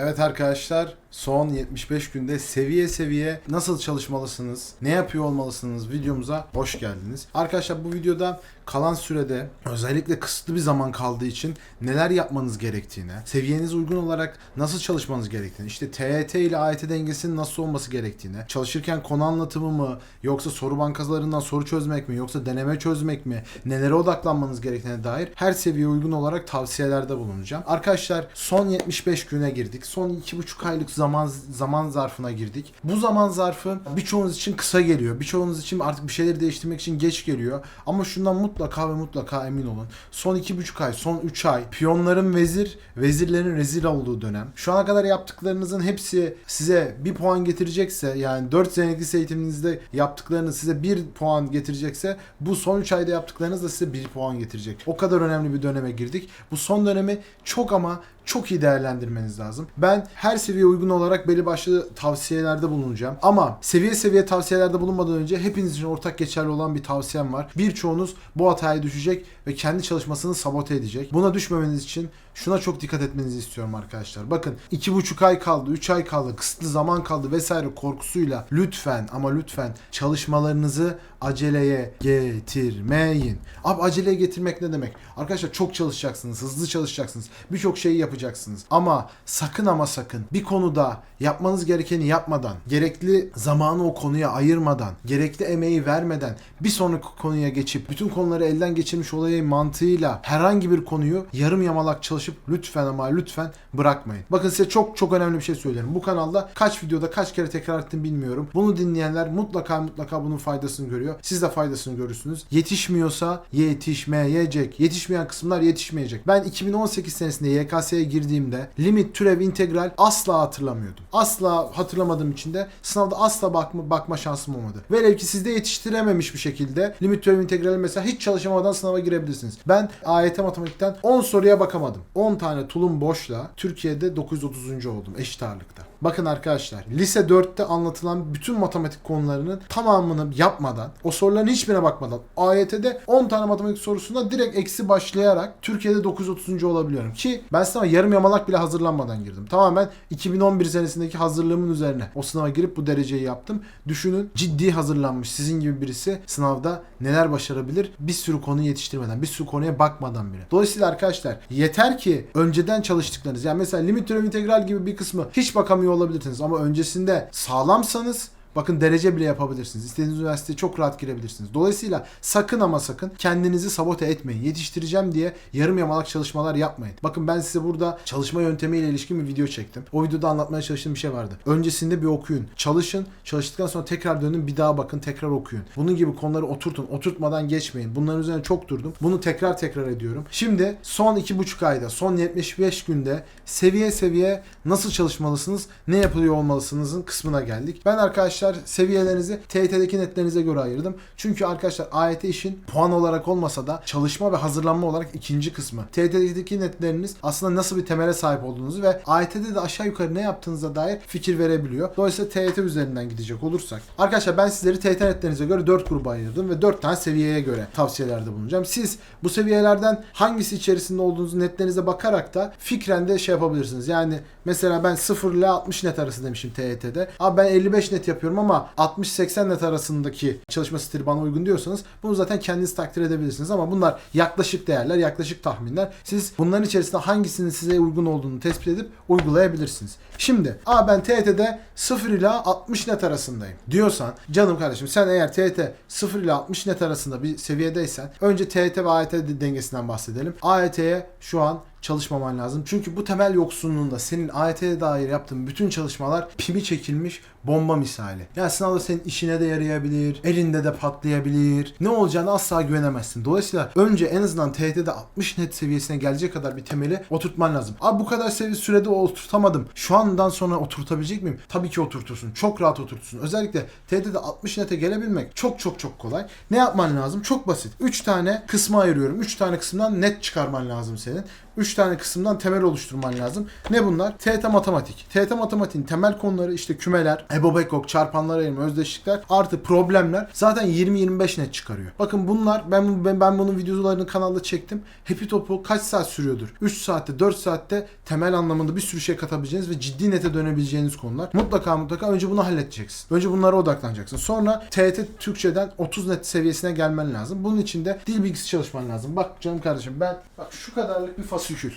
Evet arkadaşlar son 75 günde seviye seviye nasıl çalışmalısınız, ne yapıyor olmalısınız videomuza hoş geldiniz. Arkadaşlar bu videoda kalan sürede özellikle kısıtlı bir zaman kaldığı için neler yapmanız gerektiğine, seviyeniz uygun olarak nasıl çalışmanız gerektiğini, işte TET ile AYT dengesinin nasıl olması gerektiğine, çalışırken konu anlatımı mı, yoksa soru bankalarından soru çözmek mi, yoksa deneme çözmek mi, nelere odaklanmanız gerektiğine dair her seviyeye uygun olarak tavsiyelerde bulunacağım. Arkadaşlar son 75 güne girdik. Son 2,5 aylık zaman zaman zarfına girdik. Bu zaman zarfı birçoğunuz için kısa geliyor. Birçoğunuz için artık bir şeyleri değiştirmek için geç geliyor. Ama şundan mutlaka ve mutlaka emin olun. Son 2,5 ay, son 3 ay piyonların vezir, vezirlerin rezil olduğu dönem. Şu ana kadar yaptıklarınızın hepsi size bir puan getirecekse yani 4 senelik lise eğitiminizde yaptıklarınız size 1 puan getirecekse bu son 3 ayda yaptıklarınız da size 1 puan getirecek. O kadar önemli bir döneme girdik. Bu son dönemi çok ama çok iyi değerlendirmeniz lazım. Ben her seviyeye uygun olarak belli başlı tavsiyelerde bulunacağım. Ama seviye seviye tavsiyelerde bulunmadan önce hepiniz için ortak geçerli olan bir tavsiyem var. Birçoğunuz bu hataya düşecek ve kendi çalışmasını sabote edecek. Buna düşmemeniz için şuna çok dikkat etmenizi istiyorum arkadaşlar. Bakın 2,5 ay kaldı, 3 ay kaldı, kısıtlı zaman kaldı vesaire korkusuyla lütfen ama lütfen çalışmalarınızı aceleye getirmeyin. Abi aceleye getirmek ne demek? Arkadaşlar çok çalışacaksınız, hızlı çalışacaksınız. Birçok şeyi yapacaksınız. Ama sakın ama sakın bir konuda yapmanız gerekeni yapmadan, gerekli zamanı o konuya ayırmadan, gerekli emeği vermeden bir sonraki konuya geçip bütün konuları elden geçirmiş olayı mantığıyla herhangi bir konuyu yarım yamalak çalışıp lütfen ama lütfen bırakmayın. Bakın size çok çok önemli bir şey söylerim. Bu kanalda kaç videoda kaç kere tekrar ettim bilmiyorum. Bunu dinleyenler mutlaka mutlaka bunun faydasını görüyor. Siz de faydasını görürsünüz. Yetişmiyorsa yetişmeyecek. Yetişmeyen kısımlar yetişmeyecek. Ben 2018 senesinde YKS'ye girdiğimde limit, türev, integral asla hatırlamıyordum. Asla hatırlamadığım için de sınavda asla bakma, bakma şansım olmadı. Velev ki sizde yetiştirememiş bir şekilde limit, türev, integral mesela hiç çalışamadan sınava girebilirsiniz. Ben AYT matematikten 10 soruya bakamadım. 10 tane tulum boşla Türkiye'de 930. oldum eşit ağırlıkta. Bakın arkadaşlar lise 4'te anlatılan bütün matematik konularının tamamını yapmadan o soruların hiçbirine bakmadan AYT'de 10 tane matematik sorusunda direkt eksi başlayarak Türkiye'de 930. olabiliyorum ki ben sınava yarım yamalak bile hazırlanmadan girdim. Tamamen 2011 senesindeki hazırlığımın üzerine o sınava girip bu dereceyi yaptım. Düşünün ciddi hazırlanmış sizin gibi birisi sınavda neler başarabilir bir sürü konu yetiştirmeden bir sürü konuya bakmadan bile. Dolayısıyla arkadaşlar yeter ki önceden çalıştıklarınız yani mesela limit türev integral gibi bir kısmı hiç bakamıyor olabilirsiniz. Ama öncesinde sağlamsanız Bakın derece bile yapabilirsiniz. İstediğiniz üniversiteye çok rahat girebilirsiniz. Dolayısıyla sakın ama sakın kendinizi sabote etmeyin. Yetiştireceğim diye yarım yamalak çalışmalar yapmayın. Bakın ben size burada çalışma yöntemiyle ilişkin bir video çektim. O videoda anlatmaya çalıştığım bir şey vardı. Öncesinde bir okuyun. Çalışın. Çalıştıktan sonra tekrar dönün bir daha bakın tekrar okuyun. Bunun gibi konuları oturtun. Oturtmadan geçmeyin. Bunların üzerine çok durdum. Bunu tekrar tekrar ediyorum. Şimdi son 2,5 ayda, son 75 günde seviye seviye nasıl çalışmalısınız, ne yapılıyor olmalısınızın kısmına geldik. Ben arkadaşlar seviyelerinizi TYT'deki netlerinize göre ayırdım. Çünkü arkadaşlar AYT işin puan olarak olmasa da çalışma ve hazırlanma olarak ikinci kısmı. TYT'deki netleriniz aslında nasıl bir temele sahip olduğunuzu ve AYT'de de aşağı yukarı ne yaptığınıza dair fikir verebiliyor. Dolayısıyla TYT üzerinden gidecek olursak. Arkadaşlar ben sizleri TYT netlerinize göre 4 gruba ayırdım ve 4 tane seviyeye göre tavsiyelerde bulunacağım. Siz bu seviyelerden hangisi içerisinde olduğunuzu netlerinize bakarak da fikren de şey yapabilirsiniz. Yani mesela ben 0 ile 60 net arası demişim TYT'de. Abi ben 55 net yapıyorum ama 60-80 net arasındaki çalışma stili bana uygun diyorsanız bunu zaten kendiniz takdir edebilirsiniz ama bunlar yaklaşık değerler, yaklaşık tahminler. Siz bunların içerisinde hangisinin size uygun olduğunu tespit edip uygulayabilirsiniz. Şimdi, a ben TYT'de 0 ile 60 net arasındayım diyorsan canım kardeşim sen eğer TYT 0 ile 60 net arasında bir seviyedeysen önce TYT ve AYT dengesinden bahsedelim. AYT'ye şu an çalışmaman lazım. Çünkü bu temel yoksunluğunda senin AYT'ye dair yaptığın bütün çalışmalar pimi çekilmiş bomba misali. Yani sınavda senin işine de yarayabilir, elinde de patlayabilir. Ne olacağını asla güvenemezsin. Dolayısıyla önce en azından TYT'de 60 net seviyesine gelecek kadar bir temeli oturtman lazım. Abi bu kadar seviye sürede oturtamadım. Şu andan sonra oturtabilecek miyim? Tabii ki oturtursun. Çok rahat oturtursun. Özellikle TYT'de 60 nete gelebilmek çok çok çok kolay. Ne yapman lazım? Çok basit. 3 tane kısma ayırıyorum. 3 tane kısımdan net çıkarman lazım senin. 3 3 tane kısımdan temel oluşturman lazım. Ne bunlar? TET matematik. TET matematiğin temel konuları işte kümeler, EBOB ekok, çarpanlar ayırma, özdeşlikler artı problemler zaten 20-25 net çıkarıyor. Bakın bunlar ben ben, ben bunun videolarını kanalda çektim. Happy Top'u kaç saat sürüyordur? 3 saatte 4 saatte temel anlamında bir sürü şey katabileceğiniz ve ciddi nete dönebileceğiniz konular. Mutlaka mutlaka önce bunu halledeceksin. Önce bunlara odaklanacaksın. Sonra TET Türkçeden 30 net seviyesine gelmen lazım. Bunun için de dil bilgisi çalışman lazım. Bak canım kardeşim ben bak şu kadarlık bir fasikül.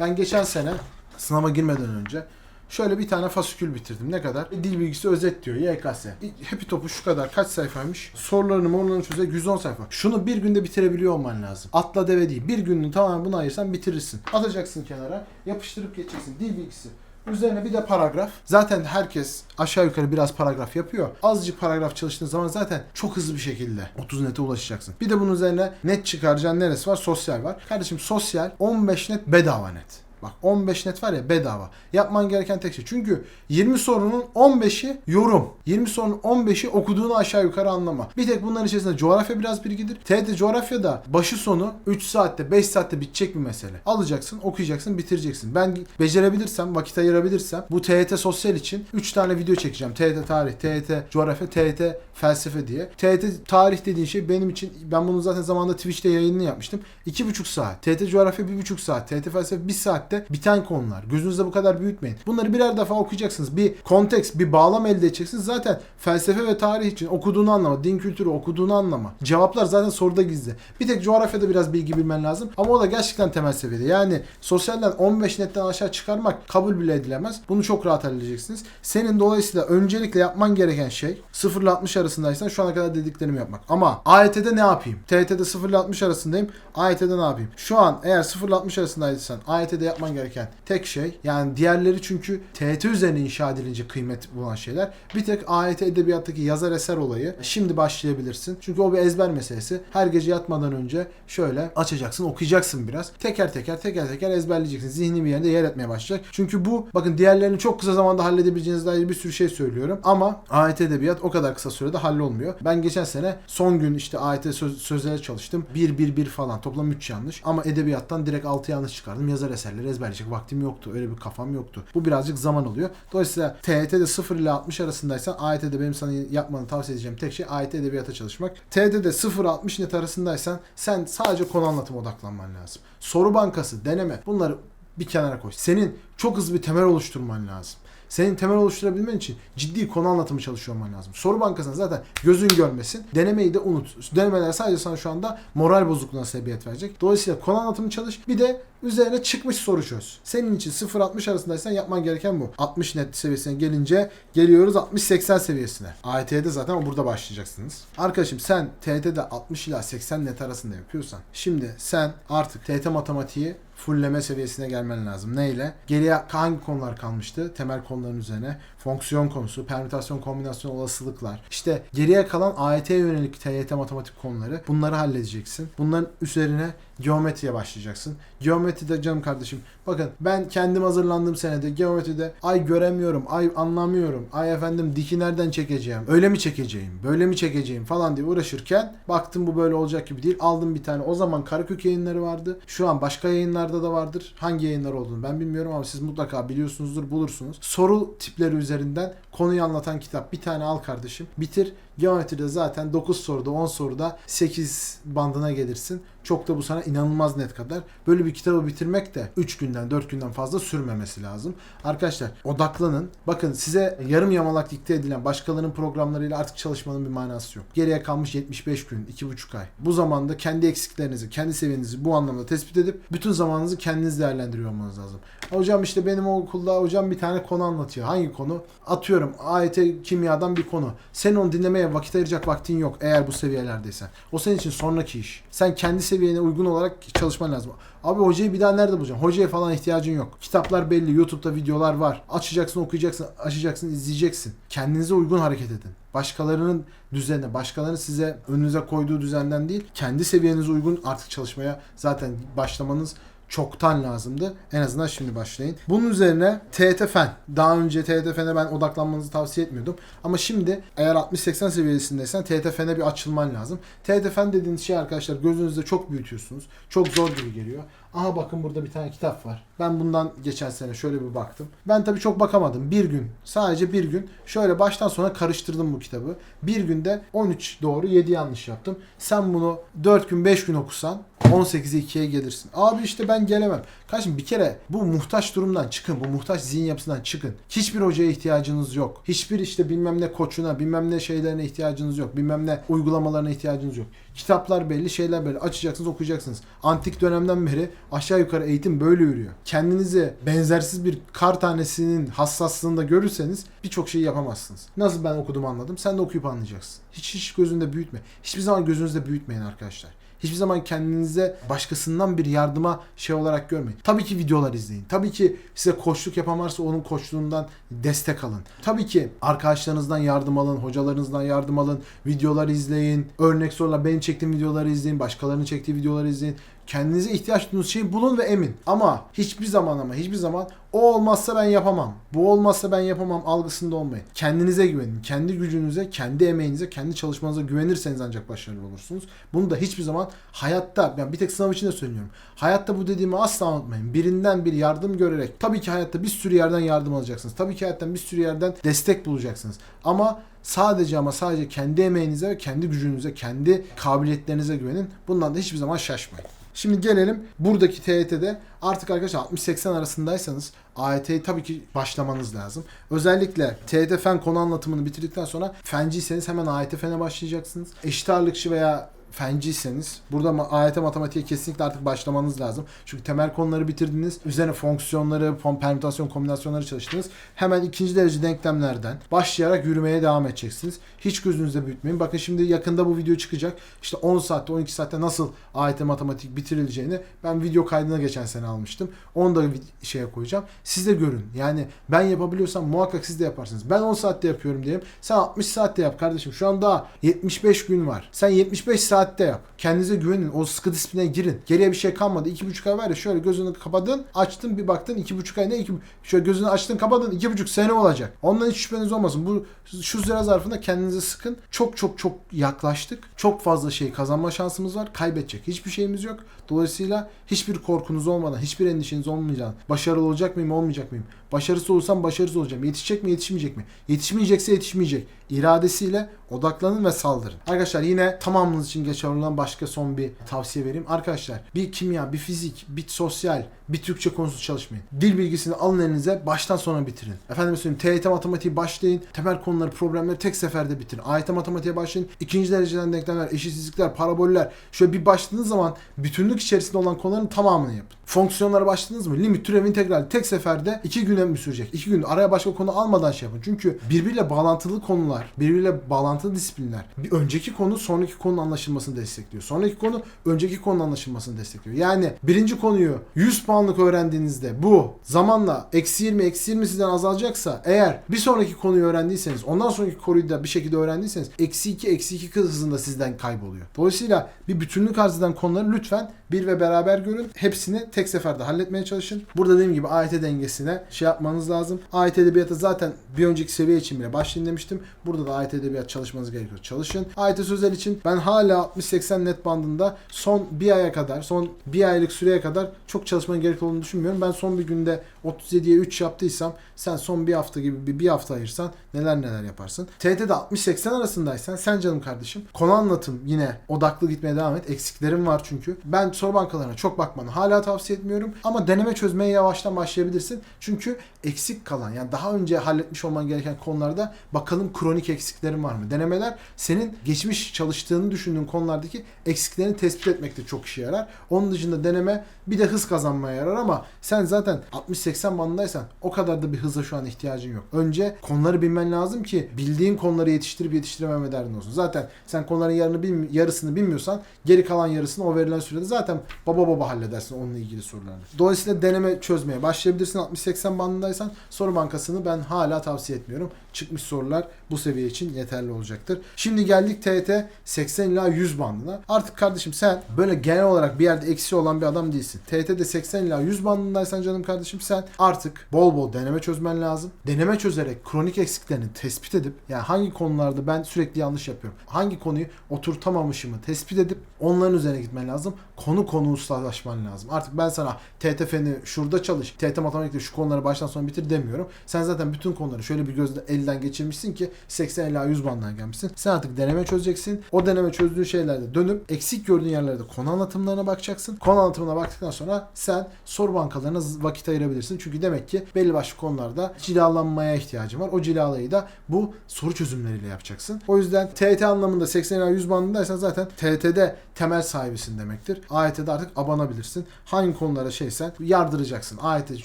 Ben geçen sene sınava girmeden önce şöyle bir tane fasikül bitirdim. Ne kadar? E, Dil bilgisi özet diyor YKS. Happy topu şu kadar kaç sayfaymış? Sorularını morlarını çöze 110 sayfa. Şunu bir günde bitirebiliyor olman lazım. Atla deve değil. Bir gününü tamamen buna ayırsan bitirirsin. Atacaksın kenara. Yapıştırıp geçeceksin. Dil bilgisi. Üzerine bir de paragraf. Zaten herkes aşağı yukarı biraz paragraf yapıyor. Azıcık paragraf çalıştığın zaman zaten çok hızlı bir şekilde 30 nete ulaşacaksın. Bir de bunun üzerine net çıkaracağın neresi var? Sosyal var. Kardeşim sosyal 15 net bedava net. Bak 15 net var ya bedava. Yapman gereken tek şey. Çünkü 20 sorunun 15'i yorum. 20 sorunun 15'i okuduğunu aşağı yukarı anlama. Bir tek bunların içerisinde coğrafya biraz bilgidir. TET coğrafyada başı sonu 3 saatte 5 saatte bitecek bir mesele. Alacaksın, okuyacaksın, bitireceksin. Ben becerebilirsem, vakit ayırabilirsem bu TET sosyal için 3 tane video çekeceğim. TET tarih, TET coğrafya, TET felsefe diye. TET tarih dediğin şey benim için ben bunu zaten zamanında Twitch'te yayınını yapmıştım. 2,5 saat. TET coğrafya 1,5 saat. TET felsefe 1 saatte biten konular. Gözünüzde bu kadar büyütmeyin. Bunları birer defa okuyacaksınız. Bir konteks, bir bağlam elde edeceksiniz. Zaten felsefe ve tarih için okuduğunu anlama, din kültürü okuduğunu anlama. Cevaplar zaten soruda gizli. Bir tek coğrafyada biraz bilgi bilmen lazım. Ama o da gerçekten temel seviyede. Yani sosyalden 15 netten aşağı çıkarmak kabul bile edilemez. Bunu çok rahat halledeceksiniz. Senin dolayısıyla öncelikle yapman gereken şey 0 ile 60 arasındaysan şu ana kadar dediklerimi yapmak. Ama AYT'de ne yapayım? TYT'de 0 ile 60 arasındayım. AYT'de ne yapayım? Şu an eğer 0 ile 60 arasındaysan AYT'de yapman gereken tek şey yani diğerleri çünkü TYT üzerine inşa edilince kıymet bulan şeyler. Bir tek AYT edebiyattaki yazar eser olayı şimdi başlayabilirsin. Çünkü o bir ezber meselesi. Her gece yatmadan önce şöyle açacaksın, okuyacaksın biraz. Teker teker teker teker ezberleyeceksin. Zihni bir yerinde yer etmeye başlayacak. Çünkü bu bakın diğerlerini çok kısa zamanda halledebileceğiniz dair bir sürü şey söylüyorum. Ama AYT edebiyat o kadar kısa sürede hallolmuyor. Ben geçen sene son gün işte AYT söz, sözlere çalıştım. 1 1 1 falan toplam 3 yanlış. Ama edebiyattan direkt 6 yanlış çıkardım. Yazar eserleri ezberleyecek vaktim yoktu. Öyle bir kafam yoktu. Bu birazcık zaman oluyor. Dolayısıyla TYT'de 0 ile 60 arasındaysan AYT'de benim sana yapmanı tavsiye edeceğim tek şey AYT edebiyata çalışmak. TYT'de 0-60 net arasındaysan sen sadece konu anlatıma odaklanman lazım. Soru bankası, deneme bunları bir kenara koy. Senin çok hızlı bir temel oluşturman lazım. Senin temel oluşturabilmen için ciddi konu anlatımı çalışıyor olman lazım. Soru bankasına zaten gözün görmesin. Denemeyi de unut. Denemeler sadece sana şu anda moral bozukluğuna sebebiyet verecek. Dolayısıyla konu anlatımı çalış. Bir de üzerine çıkmış soru çöz. Senin için 0-60 arasındaysan yapman gereken bu. 60 net seviyesine gelince geliyoruz 60-80 seviyesine. AYT'de zaten burada başlayacaksınız. Arkadaşım sen TYT'de 60 ila 80 net arasında yapıyorsan şimdi sen artık TYT matematiği fullleme seviyesine gelmen lazım. Neyle? Geriye hangi konular kalmıştı? Temel konuların üzerine. Fonksiyon konusu, permütasyon, kombinasyon, olasılıklar. İşte geriye kalan AYT yönelik TYT matematik konuları. Bunları halledeceksin. Bunların üzerine geometriye başlayacaksın. Geometride canım kardeşim bakın ben kendim hazırlandığım senede geometride ay göremiyorum, ay anlamıyorum, ay efendim diki nereden çekeceğim, öyle mi çekeceğim, böyle mi çekeceğim falan diye uğraşırken baktım bu böyle olacak gibi değil. Aldım bir tane o zaman Karakök yayınları vardı. Şu an başka yayınlarda da vardır. Hangi yayınlar olduğunu ben bilmiyorum ama siz mutlaka biliyorsunuzdur, bulursunuz. Soru tipleri üzerinden konuyu anlatan kitap bir tane al kardeşim. Bitir. Geometride zaten 9 soruda 10 soruda 8 bandına gelirsin. Çok da bu sana inanılmaz net kadar. Böyle bir kitabı bitirmek de 3 günden 4 günden fazla sürmemesi lazım. Arkadaşlar odaklanın. Bakın size yarım yamalak dikte edilen başkalarının programlarıyla artık çalışmanın bir manası yok. Geriye kalmış 75 gün, 2,5 ay. Bu zamanda kendi eksiklerinizi, kendi seviyenizi bu anlamda tespit edip bütün zamanınızı kendiniz değerlendiriyor olmanız lazım. Hocam işte benim okulda hocam bir tane konu anlatıyor. Hangi konu? Atıyorum AYT kimyadan bir konu. Sen onu dinlemeye vakit ayıracak vaktin yok eğer bu seviyelerdeysen. O senin için sonraki iş. Sen kendi seviyene uygun olarak çalışman lazım. Abi hocayı bir daha nerede bulacaksın? Hocaya falan ihtiyacın yok. Kitaplar belli, YouTube'da videolar var. Açacaksın, okuyacaksın, açacaksın, izleyeceksin. Kendinize uygun hareket edin. Başkalarının düzenine, başkalarının size önünüze koyduğu düzenden değil, kendi seviyenize uygun artık çalışmaya zaten başlamanız çoktan lazımdı. En azından şimdi başlayın. Bunun üzerine TET Fen. Daha önce TET Fen'e ben odaklanmanızı tavsiye etmiyordum. Ama şimdi eğer 60-80 seviyesindeysen TET Fen'e bir açılman lazım. TET Fen dediğiniz şey arkadaşlar gözünüzde çok büyütüyorsunuz. Çok zor gibi geliyor. Aha bakın burada bir tane kitap var. Ben bundan geçen sene şöyle bir baktım. Ben tabii çok bakamadım. Bir gün sadece bir gün şöyle baştan sona karıştırdım bu kitabı. Bir günde 13 doğru 7 yanlış yaptım. Sen bunu 4 gün 5 gün okusan 18'e 2'ye gelirsin. Abi işte ben gelemem. Kardeşim bir kere bu muhtaç durumdan çıkın. Bu muhtaç zihin yapısından çıkın. Hiçbir hocaya ihtiyacınız yok. Hiçbir işte bilmem ne koçuna, bilmem ne şeylerine ihtiyacınız yok. Bilmem ne uygulamalarına ihtiyacınız yok. Kitaplar belli, şeyler belli. Açacaksınız, okuyacaksınız. Antik dönemden beri aşağı yukarı eğitim böyle yürüyor. Kendinizi benzersiz bir kar tanesinin hassaslığında görürseniz birçok şeyi yapamazsınız. Nasıl ben okudum anladım. Sen de okuyup anlayacaksın. Hiç hiç gözünde büyütme. Hiçbir zaman gözünüzde büyütmeyin arkadaşlar. Hiçbir zaman kendinize başkasından bir yardıma şey olarak görmeyin. Tabii ki videolar izleyin. Tabii ki size koçluk yapan varsa onun koçluğundan destek alın. Tabii ki arkadaşlarınızdan yardım alın, hocalarınızdan yardım alın, videolar izleyin. Örnek sorular benim çektiğim videoları izleyin, başkalarının çektiği videoları izleyin. Kendinize ihtiyaç duyduğunuz şeyi bulun ve emin. Ama hiçbir zaman ama hiçbir zaman o olmazsa ben yapamam. Bu olmazsa ben yapamam algısında olmayın. Kendinize güvenin. Kendi gücünüze, kendi emeğinize, kendi çalışmanıza güvenirseniz ancak başarılı olursunuz. Bunu da hiçbir zaman hayatta, yani bir tek sınav için de söylüyorum. Hayatta bu dediğimi asla unutmayın. Birinden bir yardım görerek, tabii ki hayatta bir sürü yerden yardım alacaksınız. Tabii ki hayattan bir sürü yerden destek bulacaksınız. Ama sadece ama sadece kendi emeğinize ve kendi gücünüze, kendi kabiliyetlerinize güvenin. Bundan da hiçbir zaman şaşmayın. Şimdi gelelim buradaki TYT'de artık arkadaşlar 60-80 arasındaysanız AYT'yi tabii ki başlamanız lazım. Özellikle TYT fen konu anlatımını bitirdikten sonra fenciyseniz hemen AYT fene başlayacaksınız. Eşit ağırlıkçı veya fenciyseniz burada AYT matematiğe kesinlikle artık başlamanız lazım. Çünkü temel konuları bitirdiniz. Üzerine fonksiyonları, fon- permütasyon, kombinasyonları çalıştınız. Hemen ikinci derece denklemlerden başlayarak yürümeye devam edeceksiniz. Hiç gözünüzde büyütmeyin. Bakın şimdi yakında bu video çıkacak. İşte 10 saatte 12 saatte nasıl AYT matematik bitirileceğini ben video kaydına geçen sene almıştım. Onu da şeye koyacağım. Siz de görün. Yani ben yapabiliyorsam muhakkak siz de yaparsınız. Ben 10 saatte yapıyorum diyelim. Sen 60 saatte yap kardeşim. Şu an daha 75 gün var. Sen 75 saatte yap. Kendinize güvenin. O sıkı disipline girin. Geriye bir şey kalmadı. 2,5 ay var ya şöyle gözünü kapadın. Açtın bir baktın 2,5 ay ne? İki, şöyle gözünü açtın kapadın 2,5 sene olacak. Ondan hiç şüpheniz olmasın. Bu şu süre zarfında kendinize sıkın. Çok çok çok yaklaştık. Çok fazla şey kazanma şansımız var. Kaybedecek hiçbir şeyimiz yok. Dolayısıyla hiçbir korkunuz olmadan, hiçbir endişeniz olmayacağını, başarılı olacak mıyım, olmayacak mıyım? Başarısız olursam başarısız olacağım. Yetişecek mi, yetişmeyecek mi? Yetişmeyecekse yetişmeyecek. İradesiyle odaklanın ve saldırın. Arkadaşlar yine tamamınız için geçerli olan başka son bir tavsiye vereyim. Arkadaşlar bir kimya, bir fizik, bir sosyal, bir Türkçe konusu çalışmayın. Dil bilgisini alın elinize baştan sona bitirin. Efendim söyleyeyim TYT matematiği başlayın. Temel konuları, problemleri tek seferde bitirin. AYT matematiğe başlayın. İkinci dereceden denklemler, eşitsizlikler, paraboller. Şöyle bir başladığınız zaman bütünlük içerisinde olan konuların tamamını yapın. Fonksiyonlara başladınız mı? Limit, türev, integral tek seferde iki güne mi sürecek? İki gün araya başka konu almadan şey yapın. Çünkü birbiriyle bağlantılı konular, birbiriyle bağlantılı disiplinler. Bir önceki konu sonraki konunun anlaşılmasını destekliyor. Sonraki konu önceki konunun anlaşılmasını destekliyor. Yani birinci konuyu 100 puanlık öğrendiğinizde bu zamanla eksi 20 eksi 20 sizden azalacaksa eğer bir sonraki konuyu öğrendiyseniz ondan sonraki konuyu da bir şekilde öğrendiyseniz eksi 2 eksi 2 hızında sizden kayboluyor. Dolayısıyla bir bütünlük arz eden konuları lütfen bir ve beraber görün. Hepsini tek seferde halletmeye çalışın. Burada dediğim gibi AYT dengesine şey yapmanız lazım. AYT edebiyatı zaten bir önceki seviye için bile başlayın demiştim. Burada da AYT edebiyat çalışmanız gerekiyor. Çalışın. AYT sözel için ben hala 60-80 net bandında son bir aya kadar, son bir aylık süreye kadar çok çalışmanın gerekli olduğunu düşünmüyorum. Ben son bir günde 37'ye 3 yaptıysam sen son bir hafta gibi bir, bir hafta ayırsan neler neler yaparsın. TYT'de 60-80 arasındaysan sen canım kardeşim konu anlatım yine odaklı gitmeye devam et. Eksiklerim var çünkü. Ben soru bankalarına çok bakmanı hala tavsiye etmiyorum. Ama deneme çözmeye yavaştan başlayabilirsin. Çünkü eksik kalan yani daha önce halletmiş olman gereken konularda bakalım kronik eksiklerin var mı? Denemeler senin geçmiş çalıştığını düşündüğün konulardaki eksiklerini tespit etmekte çok işe yarar. Onun dışında deneme bir de hız kazanmaya yarar ama sen zaten 60-80 bandındaysan o kadar da bir hıza şu an ihtiyacın yok. Önce konuları bilmen lazım ki bildiğin konuları yetiştirip yetiştirememe derdin olsun. Zaten sen konuların yarını bilmi- yarısını bilmiyorsan geri kalan yarısını o verilen sürede zaten baba baba halledersin onunla ilgili sorularını. Dolayısıyla deneme çözmeye başlayabilirsin 60-80 bandındaysan soru bankasını ben hala tavsiye etmiyorum. Çıkmış sorular bu seviye için yeterli olacaktır. Şimdi geldik TET 80 ila 100 bandına. Artık kardeşim sen böyle genel olarak bir yerde eksi olan bir adam değilsin. TET'de 80 ila 100 bandındaysan canım kardeşim sen artık bol bol deneme çözmen lazım. Deneme çözerek kronik eksiklerini tespit edip yani hangi konularda ben sürekli yanlış yapıyorum. Hangi konuyu oturtamamışımı tespit edip onların üzerine gitmen lazım. Konu konu konu ustalaşman lazım. Artık ben sana TTF'ni şurada çalış, TT matematikte şu konuları baştan sona bitir demiyorum. Sen zaten bütün konuları şöyle bir gözle elden geçirmişsin ki 80 ila 100 bandına gelmişsin. Sen artık deneme çözeceksin. O deneme çözdüğün şeylerde dönüp eksik gördüğün yerlerde konu anlatımlarına bakacaksın. Konu anlatımına baktıktan sonra sen soru bankalarına vakit ayırabilirsin. Çünkü demek ki belli başlı konularda cilalanmaya ihtiyacın var. O cilalayı da bu soru çözümleriyle yapacaksın. O yüzden TET anlamında 80 ila 100 bandındaysan zaten TET'de temel sahibisin demektir. AYT'de artık abanabilirsin. Hangi konulara şeysen yardıracaksın. AYT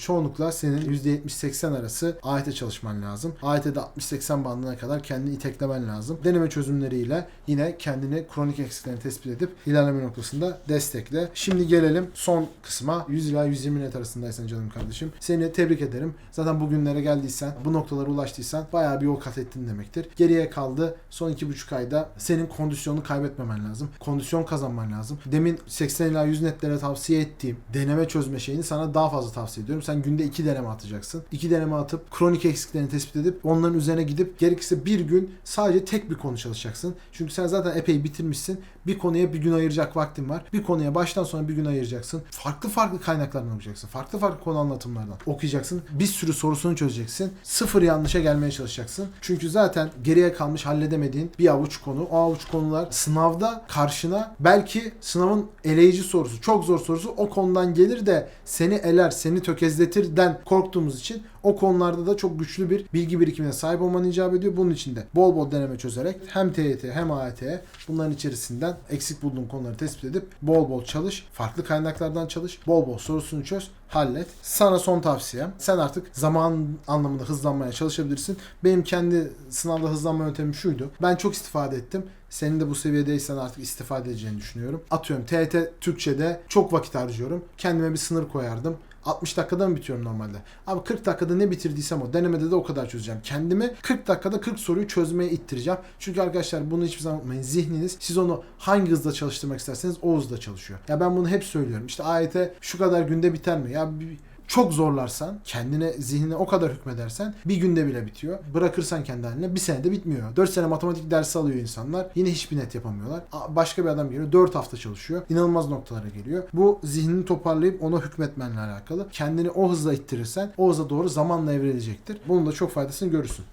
çoğunlukla senin %70-80 arası AYT çalışman lazım. AYT'de 60-80 bandına kadar kendini iteklemen lazım. Deneme çözümleriyle yine kendini kronik eksiklerini tespit edip ilerleme noktasında destekle. Şimdi gelelim son kısma. 100 ila 120 net arasındaysan canım kardeşim. Seni tebrik ederim. Zaten bugünlere geldiysen, bu noktalara ulaştıysan bayağı bir yol kat ettin demektir. Geriye kaldı son 2,5 ayda senin kondisyonunu kaybetmemen lazım. Kondisyon kazanman lazım. Demin 80 ila 100 netlere tavsiye ettiğim deneme çözme şeyini sana daha fazla tavsiye ediyorum. Sen günde 2 deneme atacaksın. 2 deneme atıp kronik eksiklerini tespit edip onların üzerine gidip gerekirse bir gün sadece tek bir konu çalışacaksın. Çünkü sen zaten epey bitirmişsin. Bir konuya bir gün ayıracak vaktin var. Bir konuya baştan sona bir gün ayıracaksın. Farklı farklı kaynaklardan okuyacaksın. Farklı farklı konu anlatımlardan okuyacaksın. Bir sürü sorusunu çözeceksin. Sıfır yanlışa gelmeye çalışacaksın. Çünkü zaten geriye kalmış halledemediğin bir avuç konu. O avuç konular sınavda karşına belki sınavın eleyici sorusu, çok zor sorusu o konudan gelir de seni eler, seni tökezletirden korktuğumuz için o konularda da çok güçlü bir bilgi birikimine sahip olman icap ediyor. Bunun için de bol bol deneme çözerek hem TYT hem AYT'ye bunların içerisinden eksik bulduğun konuları tespit edip bol bol çalış. Farklı kaynaklardan çalış. Bol bol sorusunu çöz. Hallet. Sana son tavsiyem. Sen artık zaman anlamında hızlanmaya çalışabilirsin. Benim kendi sınavda hızlanma yöntemim şuydu. Ben çok istifade ettim. Senin de bu seviyedeysen artık istifade edeceğini düşünüyorum. Atıyorum TET Türkçe'de çok vakit harcıyorum. Kendime bir sınır koyardım. 60 dakikada mı bitiyorum normalde? Abi 40 dakikada ne bitirdiysem o. Denemede de o kadar çözeceğim. Kendimi 40 dakikada 40 soruyu çözmeye ittireceğim. Çünkü arkadaşlar bunu hiçbir zaman unutmayın. Zihniniz siz onu hangi hızda çalıştırmak isterseniz o hızda çalışıyor. Ya ben bunu hep söylüyorum. İşte AYT şu kadar günde biter mi? Ya bir, çok zorlarsan, kendine, zihnine o kadar hükmedersen bir günde bile bitiyor. Bırakırsan kendi haline bir senede bitmiyor. 4 sene matematik dersi alıyor insanlar. Yine hiçbir net yapamıyorlar. Başka bir adam geliyor 4 hafta çalışıyor. İnanılmaz noktalara geliyor. Bu zihnini toparlayıp ona hükmetmenle alakalı. Kendini o hızla ittirirsen o hıza doğru zamanla evrilecektir. Bunun da çok faydasını görürsün.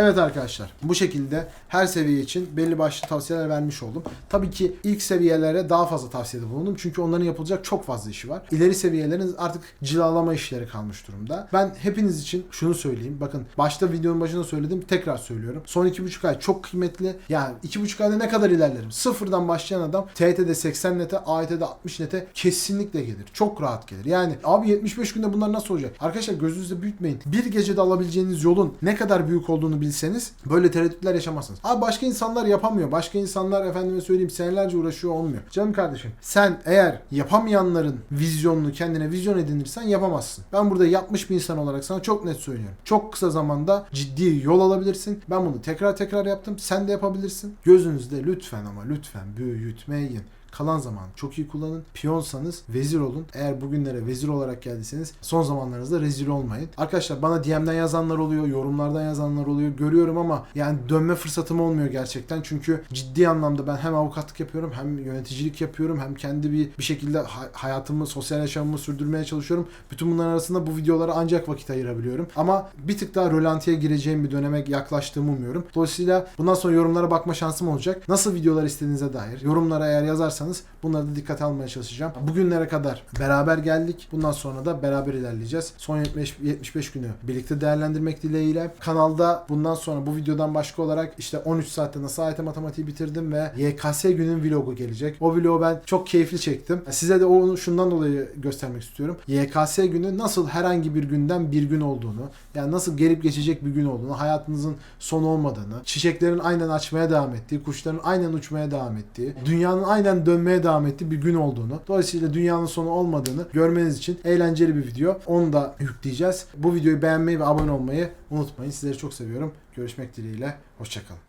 Evet arkadaşlar bu şekilde her seviye için belli başlı tavsiyeler vermiş oldum. Tabii ki ilk seviyelere daha fazla tavsiyede bulundum. Çünkü onların yapılacak çok fazla işi var. İleri seviyelerin artık cilalama işleri kalmış durumda. Ben hepiniz için şunu söyleyeyim. Bakın başta videonun başında söyledim tekrar söylüyorum. Son 2,5 ay çok kıymetli. Yani 2,5 ayda ne kadar ilerlerim? Sıfırdan başlayan adam TYT'de 80 nete, AYT'de 60 nete kesinlikle gelir. Çok rahat gelir. Yani abi 75 günde bunlar nasıl olacak? Arkadaşlar gözünüzde büyütmeyin. Bir gecede alabileceğiniz yolun ne kadar büyük olduğunu bilseniz böyle tereddütler yaşamazsınız. Abi başka insanlar yapamıyor. Başka insanlar efendime söyleyeyim senelerce uğraşıyor olmuyor. Canım kardeşim sen eğer yapamayanların vizyonunu kendine vizyon edinirsen yapamazsın. Ben burada yapmış bir insan olarak sana çok net söylüyorum. Çok kısa zamanda ciddi yol alabilirsin. Ben bunu tekrar tekrar yaptım. Sen de yapabilirsin. Gözünüzde lütfen ama lütfen büyütmeyin. Kalan zaman çok iyi kullanın. Piyonsanız vezir olun. Eğer bugünlere vezir olarak geldiyseniz son zamanlarınızda rezil olmayın. Arkadaşlar bana DM'den yazanlar oluyor, yorumlardan yazanlar oluyor. Görüyorum ama yani dönme fırsatım olmuyor gerçekten. Çünkü ciddi anlamda ben hem avukatlık yapıyorum, hem yöneticilik yapıyorum, hem kendi bir bir şekilde ha- hayatımı, sosyal yaşamımı sürdürmeye çalışıyorum. Bütün bunların arasında bu videolara ancak vakit ayırabiliyorum. Ama bir tık daha rölantiye gireceğim bir döneme yaklaştığımı umuyorum. Dolayısıyla bundan sonra yorumlara bakma şansım olacak. Nasıl videolar istediğinize dair yorumlara eğer yazarsanız bunları da dikkate almaya çalışacağım. Bugünlere kadar beraber geldik. Bundan sonra da beraber ilerleyeceğiz. Son 75, 75 günü birlikte değerlendirmek dileğiyle. Kanalda bundan sonra bu videodan başka olarak işte 13 saatte nasıl AYT matematiği bitirdim ve YKS günün vlogu gelecek. O vlogu ben çok keyifli çektim. Size de onu şundan dolayı göstermek istiyorum. YKS günü nasıl herhangi bir günden bir gün olduğunu, yani nasıl gelip geçecek bir gün olduğunu, hayatınızın son olmadığını, çiçeklerin aynen açmaya devam ettiği, kuşların aynen uçmaya devam ettiği, dünyanın aynen dönmeye devam ettiği bir gün olduğunu, dolayısıyla dünyanın sonu olmadığını görmeniz için eğlenceli bir video. Onu da yükleyeceğiz. Bu videoyu beğenmeyi ve abone olmayı unutmayın. Sizleri çok seviyorum. Görüşmek dileğiyle. Hoşçakalın.